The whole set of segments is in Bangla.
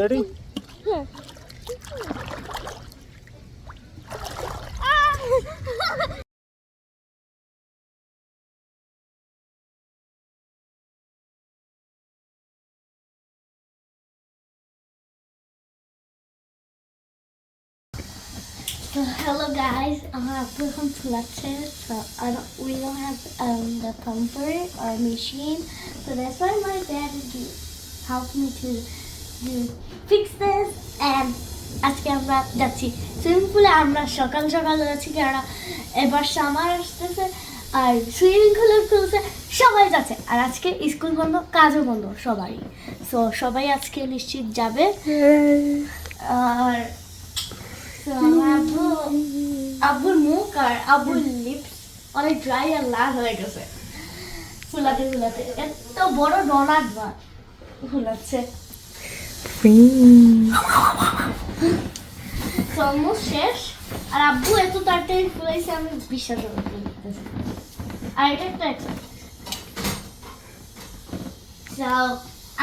Ready So hello guys, uh, welcome to lecture. So I don't, we don't have um, the pumper or machine, so that's why my dad helped me to fix this. And আজকে আমরা যাচ্ছি। সুইমিং পুলে আমরা সকাল সকাল যাচ্ছি কেননা এবার সামার আসতেছে আর সুইমিং পুলে খুলছে সবাই যাচ্ছে। আর আজকে স্কুল বন্ধ, কাজও বন্ধ সবারই। সো সবাই আজকে নিশ্চিত যাবে। আর আব্বু, আব্বুর মুখ আর আব্বুর লিপস অনেক ড্রাই আর লাল হয়ে গেছে। ফুলাতে ফুলাতে। এত বড় ডোনাট বা ফুলাচ্ছে। শেষ। আর আব্বু এত তাড়াতাড়ি ফুলাইছে আমি বিশ্বাস করতে আর এটা একটা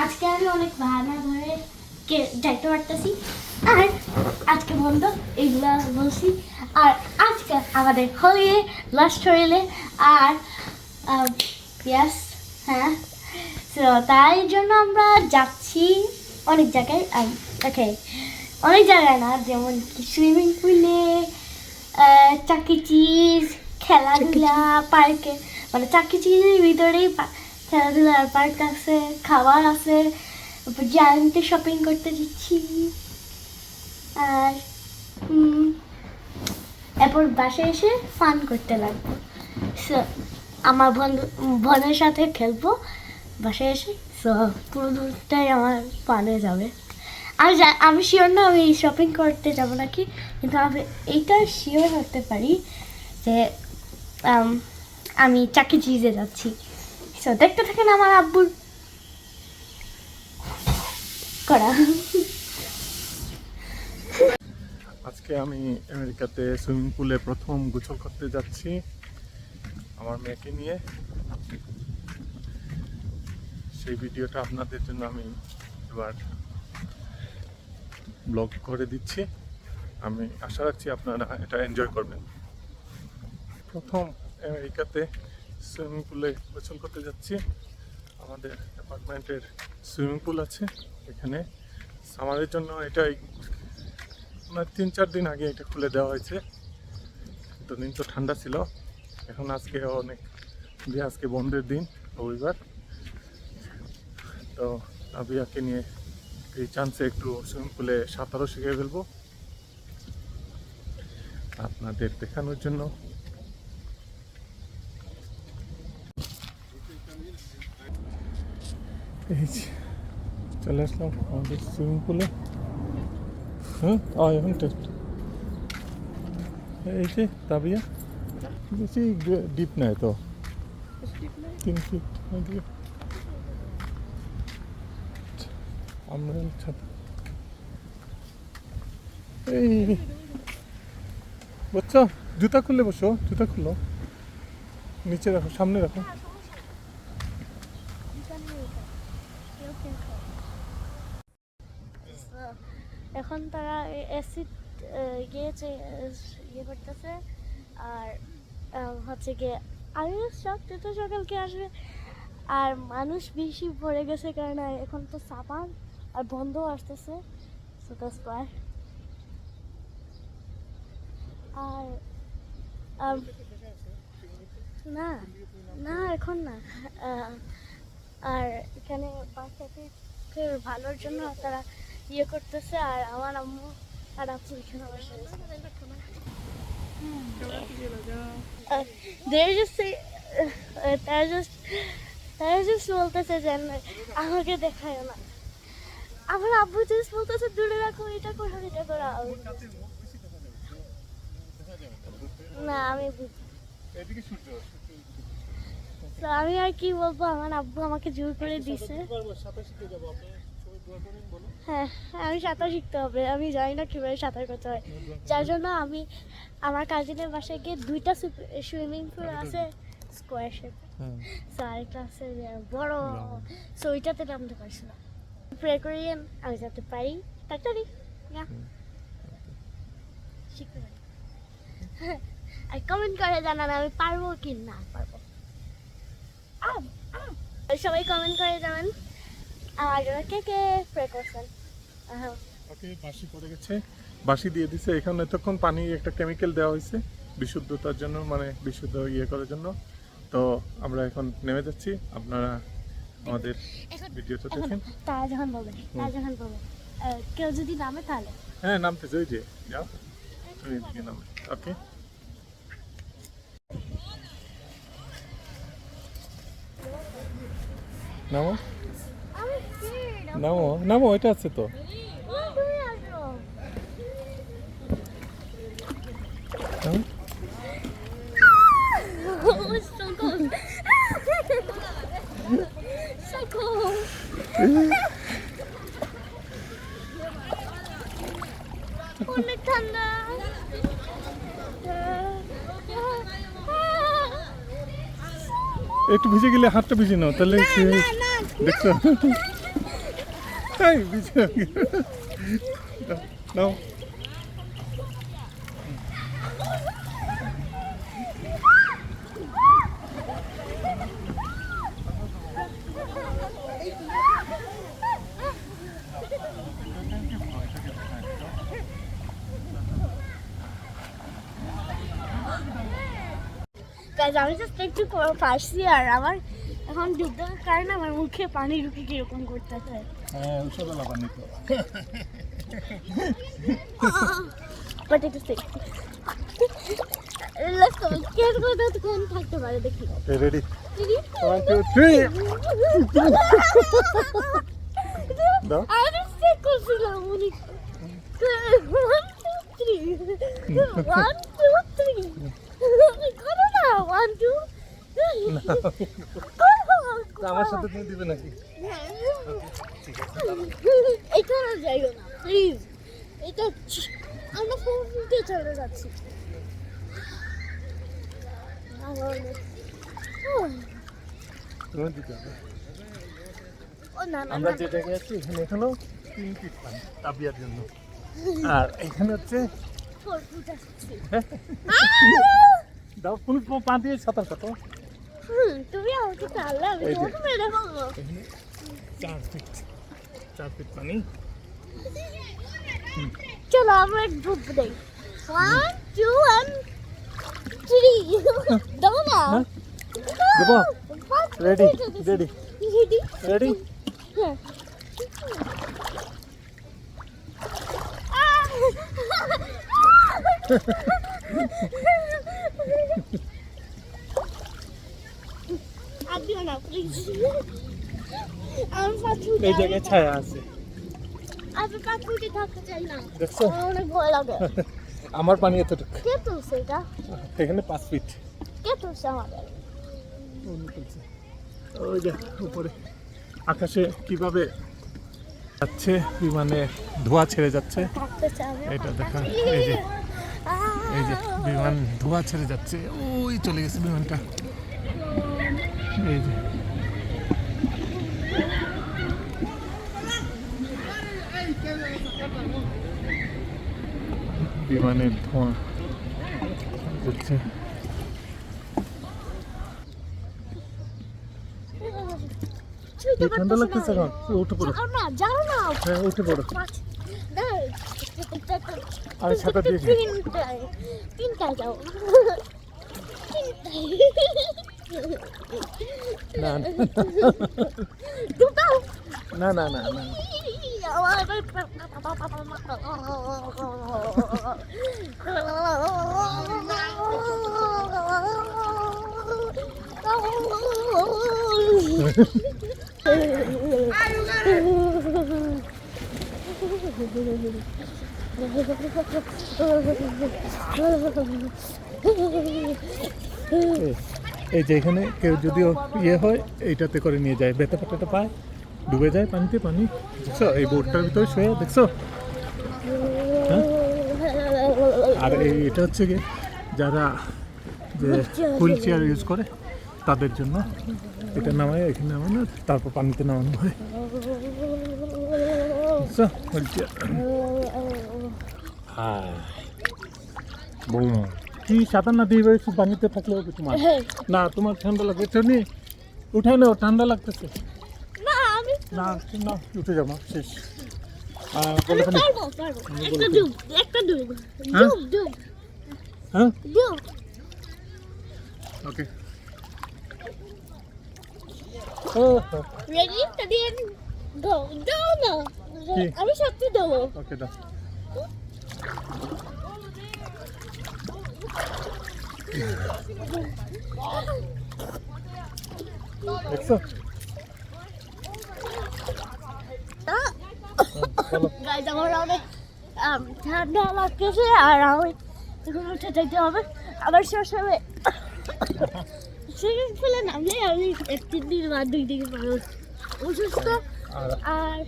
আজকে আমি অনেক বাহানা ধরে যাইতে পারতেছি। আর আজকে বন্ধ, এগুলা বলছি। আর আজকে আমাদের হলিডে লাস্ট হলিডে আর ইয়াস হ্যাঁ। তো তাই জন্য আমরা যাচ্ছি। অনেক জায়গায় ওকে অনেক জায়গায় না যেমন সুইমিং পুলে চাকি চিজ খেলাধুলা পার্কে মানে চাকি চিজের ভিতরেই পা- খেলাধুলার পার্ক আছে খাবার আছে জায়ান্টে শপিং করতে যাচ্ছি। আর এরপর বাসায় এসে ফান করতে লাগবো। আমার বন্ধু বোনের সাথে খেলব বাসায় এসে সো পুরো দূরটাই আমার পানে যাবে। আর আমি শিওর না আমি শপিং করতে যাব নাকি, কিন্তু আমি এইটা শিওর হতে পারি যে আমি চাকি চিজে যাচ্ছি। সো দেখতে থাকেন আমার আব্বুর করা। আজকে আমি আমেরিকাতে সুইমিং পুলে প্রথম গোসল করতে যাচ্ছি। আমার মেয়েকে নিয়ে। সেই ভিডিওটা আপনাদের জন্য আমি এবার ব্লগ করে দিচ্ছি। আমি আশা রাখছি আপনারা এটা এনজয় করবেন। প্রথম আমেরিকাতে সুইমিং পুলে গোসল করতে যাচ্ছি। আমাদের অ্যাপার্টমেন্টের সুইমিং পুল আছে। এখানে সামারের জন্য এটাই আপনার তিন চার দিন আগে এটা খুলে দেওয়া হয়েছে। দিন তো ঠান্ডা ছিল। এখন আজকে অনেক, আজকে বন্ধের দিন, রবিবার। তো আবিয়াকে নিয়ে এই চান্সে একটু সুইমিং পুলে সাঁতারও শিখে ফেলব। আপনাদের দেখানোর জন্য। এই যে চলে আসলাম আমাদের সুইমিং পুলে হ্যাঁ এখন টেস্ট এই যে তাবিয়া বেশি ডিপ নাই তো? তিন ফিট ওইদিকে আমরা এই বাচ্চা, জুতা খুললে বসো, জুতা খুলো নিচে রাখো, সামনে রাখো। এখন তারা অ্যাসিড গিয়েছে ইয়ে করতেছে। আর হচ্ছে গিয়ে আমি সব তো সকালকে আসবে। আর মানুষ বেশি ভরে গেছে কারণ, এখন তো সাবান আর বন্ধ আসতেছে সো দ্যাটস ওয়াই আর না না, এখন না। আর এখানে বাচ্চাদের ভালোর জন্য তারা ইয়ে করতেছে, আর আমার আম্মু আর আপু এখানে বসে they're বলতেছে যে আমাকে দেখায় না। আমার আব্বু জাস্ট বলতেছে দূরে রাখো এটা করো এটা করো। না আমি বুঝি তো। আমি আর কি বলব আমার আব্বু আমাকে জোর করে দিছে। হ্যাঁ আমি সাঁতার শিখতে হবে। আমি জানি না কীভাবে সাঁতার করতে হয়। যার জন্য আমি আমার কাজিনের বাসায় গিয়ে দুইটা সুইমিং পুল আছে স্কোয়ার শেপ সো আরেকটা আছে বড়। সো ওইটাতে নামতে পারছি না প্রে করি আমি যাতে পারি তাড়াতাড়ি না শিখতে পারি আর কমেন্ট করে জানান আমি পারব কি না পারব সবাই কমেন্ট করে জানান আর কে কে প্রে করছেন ওকে বাসি পড়ে গেছে। বাসি দিয়ে দিছে। এখানে এতক্ষণ পানি একটা কেমিক্যাল দেওয়া হয়েছে বিশুদ্ধতার জন্য মানে বিশুদ্ধ ইয়ে করার জন্য। তো আমরা এখন নেমে যাচ্ছি। আপনারা আমাদের ভিডিওটা দেখেন। তারা যখন বলবে তারা যখন বলবে কেউ যদি নামে তাহলে? হ্যাঁ নামতে ওই যে যাও তুমি এদিকে নামে। ওকে নামো. নামো নামো এটা আছে তো না, তুমি আসো। নামো। Oh, it's so cold. so cold. অনেক ঠান্ডা একটু ভিজে গেলে হাতটা ভিজে নাও তাহলে। দেখছ ভিজে নাও, আমি জাস্ট একটু প- আর আমার এখন দেওয়ার কারণে আমার মুখে পানি ঢুকে কীরকম করতেছে। হ্যাঁ ওষুধ লাগানি তো। বাট একটু থাকতে পারে দেখি রেডি দাও। করছিলাম উনি ওয়ান টু আমার সাথে তুমি দিবে নাকি? যাইও না প্লিজ এটা আমরা ফোন দিয়ে চলে যাচ্ছি। আমরা যে জায়গায় আছি এখানে এখানেও তিন ফিট পানি তাবিয়ার জন্য। আর এখানে হচ্ছে দাও কোন পা দিয়ে সাঁতার কাটো। তুমি আমাকে তাহলে আমি। তোমাকে মেরে ফেলব। চার ফিট চার ফিট পানি চলো আমরা এক ডুব দেই। ওয়ান টু ওয়ান থ্রি দেবো না? হ্যাঁ? দেবো? রেডি রেডি রেডি রেডি হ্যাঁ। এই জায়গায় ছায়া আছে। আমার পানি এতটুকু। এটা এখানে পাঁচ ফিট ওই যে উপরে। আকাশে কীভাবে যাচ্ছে বিমানে ধোঁয়া ছেড়ে যাচ্ছে এটা দেখা এই যে এই যে বিমান ধোঁয়া ছেড়ে যাচ্ছে ওই চলে গেছে বিমানটা। এই যে। বিমানের ধোঁয়া হচ্ছে ঠান্ডা লাগতেছে এখন। উঠে পড়ো। না যাও না। হ্যাঁ উঠে পড়ো। আরে ছাতা দিয়ে দিই। তিনটায় তিনটায় যাও তিনটায় না না দুটো না না না না এই- এই যে এখানে কেউ যদিও ইয়ে হয়, এইটাতে করে নিয়ে যায়। বেতে ফেটাতে পায়, ডুবে যায় পানিতে, পানি। দেখছ, এই বোটটার ভিতরে শুয়ে, দেখছ? আর এই এটা হচ্ছে কি, যারা যে হুইল চেয়ার ইউজ করে, তাদের জন্য। এটা নামায়, এখানে নামানো তারপর পানিতে নামানো হয়। বুঝছ? ওইটা। হাই বুম কি সাঁতার না দিয়ে একটু পানিতে থাকলে হবে তোমার না তোমার ঠান্ডা লাগবে টনি উঠাই নাও ঠান্ডা লাগতেছে না আমি না না উঠে যাব শেষ বলে ফেলি। পারব পারব একটা ডুব একটা ডুব? ডুব ডুব হ্যাঁ ডুব ওকে ও রেডি রেডি গো দাও না কি? আমি সত্যি দেবো। ওকে দাও। দেখছ? চলো। গাইজ আমার অনেক ঠান্ডা লাগতেছে আর আমি এখন উঠে যেতে হবে। আবার শেষ হবে সুইমিং পুলে নামলে আমি এক তিন দিন বা দুই দিন মানুষ অসুস্থ। আর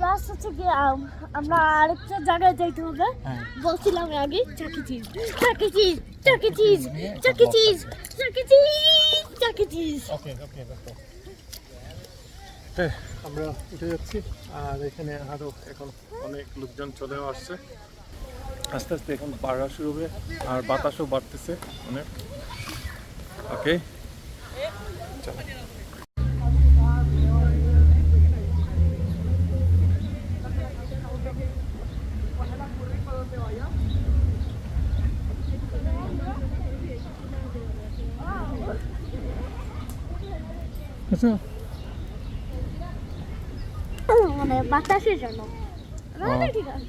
প্লাস হচ্ছে কি আম, আমরা আরেকটা জায়গায় যাইতে হবে। হ্যাঁ। বলছিলাম আগে Chuck E Cheese Chuck E Cheese Chuck E Cheese Chuck E Cheese Chuck E Cheese Chuck E Cheese okay okay আমরা উঠে যাচ্ছি আর এখানে আরও এখন অনেক লোকজন চলেও আসছে। আস্তে আস্তে এখন বাড়া শুরু হবে আর বাতাসও বাড়তেছে অনেক। ওকে চলো। আচ্ছা মানে বাতাসের জন্য। না, না, ও। ঠিক আছে।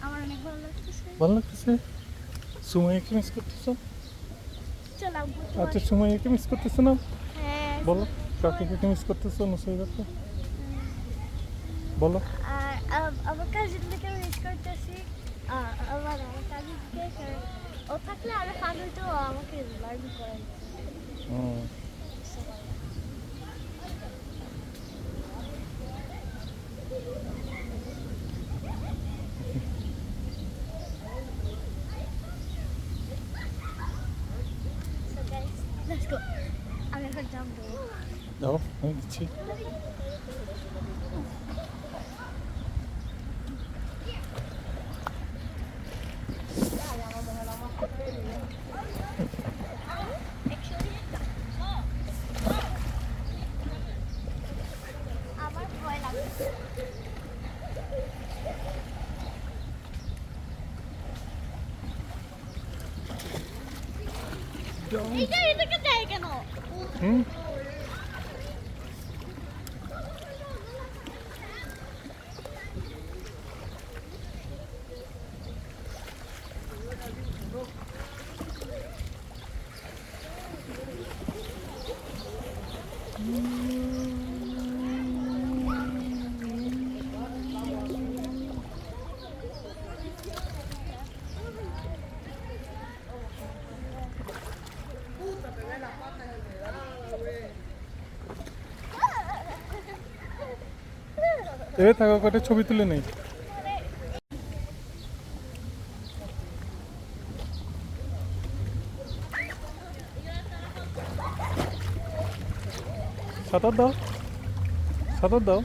আমার অনেক ভালো লাগতেছে। ভালো লাগতেছে? সুমাইকে মিস করতেছো? আচ্ছা সুমাইকে মিস করতেছো না? হ্যাঁ বলো কাকে মিস করতেছো নুসাইবাকে বলো। আর আম- আমার কাজিনকে মিস করতেছি। আমার আমার কাজিনকে ও থাকলে আরও ফান হইতো ও আমাকে লার্ন করাই হুম। So guys, let's go. আমি এখন জাম্প দেবো দাও আমি দিচ্ছি আমার ভয় লাগছে এইটা এটাকে দেয় কেন হুম এবার থাকা কটা ছবি তুলে নেই? সাঁতার দাও। সাঁতার দাও।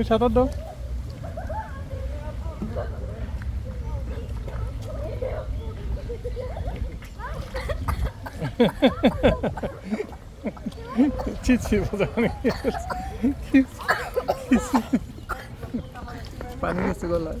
তুমি সাঁতার দাও। পানি গেছে গলায়।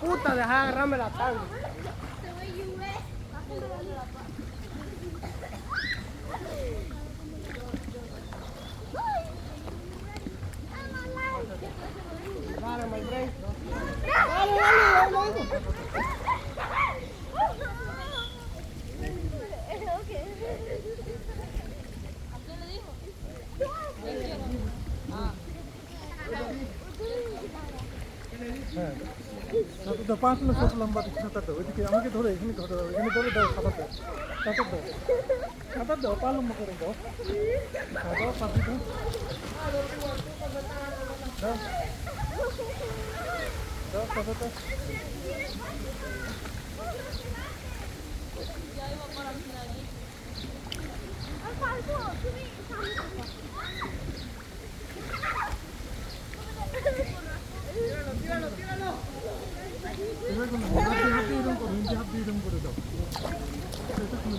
Puta, deja de agarrarme la tabla. সাঁতার পাঁচ মিনিট কত লম্বা সাঁতার দাও ওইদিকে আমাকে ধরে এখানে ধরে দাও এখানে ধরে দাও সাঁতার দাও সাঁতার দাও সাঁতার দাও পা লম্বা করে দাও হ্যাঁ, দাও পাঁচ দাও দাও দাও সাঁতার দাও এবার কোনো হাত দিয়ে হাত দিয়ে এরকম করো হিন্দি হাত দিয়ে এরকম করে দাও সেটা খুলে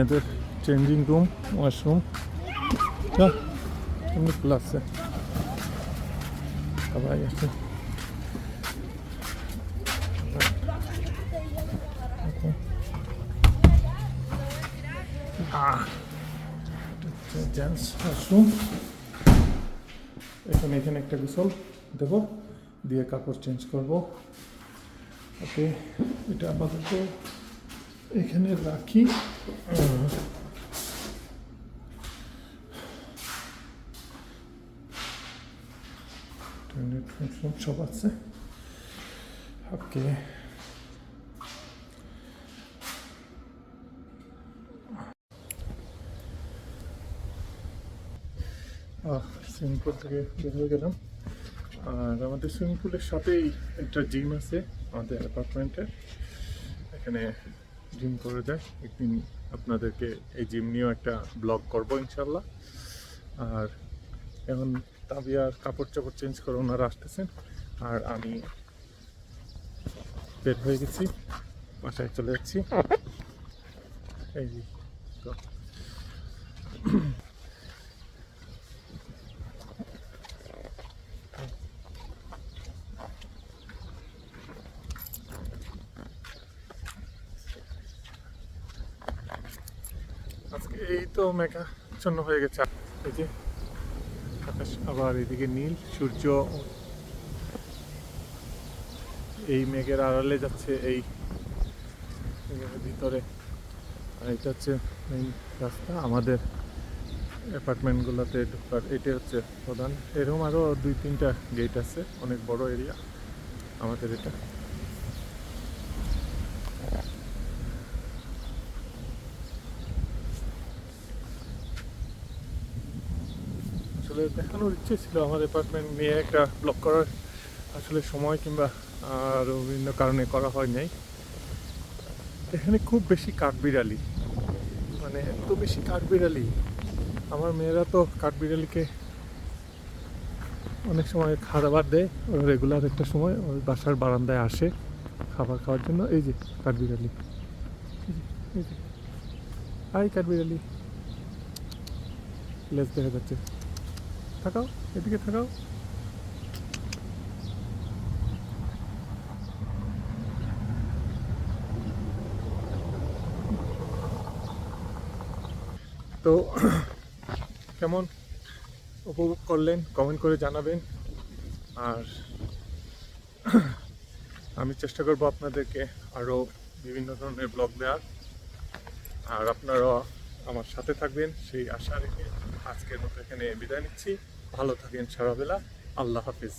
মেয়েদের চেঞ্জিং রুম ওয়াশরুম এমনি খোলা আছে আছে জেন্টস এখানে এখানে একটা গোসল দেবো, দিয়ে কাপড় চেঞ্জ করব। ওকে এটা আপাতত এখানে রাখি। সব আছে ওকে সুইমিং পুল থেকে বের হয়ে গেলাম। আর আমাদের সুইমিং পুলের সাথেই একটা জিম আছে, আমাদের অ্যাপার্টমেন্টের এখানে জিম করে যায় একদিন আপনাদেরকে এই জিম নিয়েও একটা ব্লগ করব ইনশাল্লাহ। আর এখন তাবিয়ার কাপড় চাপড় চেঞ্জ করে ওনারা আসতেছেন। আর আমি বের হয়ে গেছি, বাসায় চলে যাচ্ছি। এই এই তো মেঘা ছন্ন হয়ে গেছে। এই যে আকাশ আবার এদিকে নীল, সূর্য। এই মেঘের আড়ালে যাচ্ছে এই ভিতরে। আর এটা হচ্ছে মেইন রাস্তা। আমাদের অ্যাপার্টমেন্টগুলোতে ঢোকার এটা হচ্ছে প্রধান। এরকম আরও দুই তিনটা গেট আছে, অনেক বড় এরিয়া আমাদের এটা আসলে দেখানোর ইচ্ছে ছিল আমার অ্যাপার্টমেন্ট নিয়ে একটা ব্লক করার। আসলে সময় কিংবা আরও বিভিন্ন কারণে করা হয় নাই। এখানে খুব বেশি কাঠবিড়ালি। মানে এত বেশি কাঠবিড়ালি। আমার মেয়েরা তো কাঠবিড়ালিকে অনেক সময় খাবার দেয় রেগুলার একটা সময় ওই বাসার বারান্দায় আসে খাবার খাওয়ার জন্য। এই যে কাঠবিড়ালি। এই যে, হাই কাঠবিড়ালি। লেজ দেখা যাচ্ছে। থাকাও, এদিকে থাকাও। তো, কেমন? উপভোগ করলেন কমেন্ট করে জানাবেন। আর আমি চেষ্টা করব আপনাদেরকে আরও বিভিন্ন ধরনের ব্লগ দেওয়ার। আর আপনারা আমার সাথে থাকবেন, সেই আশা রেখে। আজকের মতো এখানে বিদায় নিচ্ছি। ভালো থাকেন সারাবেলা। আল্লাহ হাফিজ।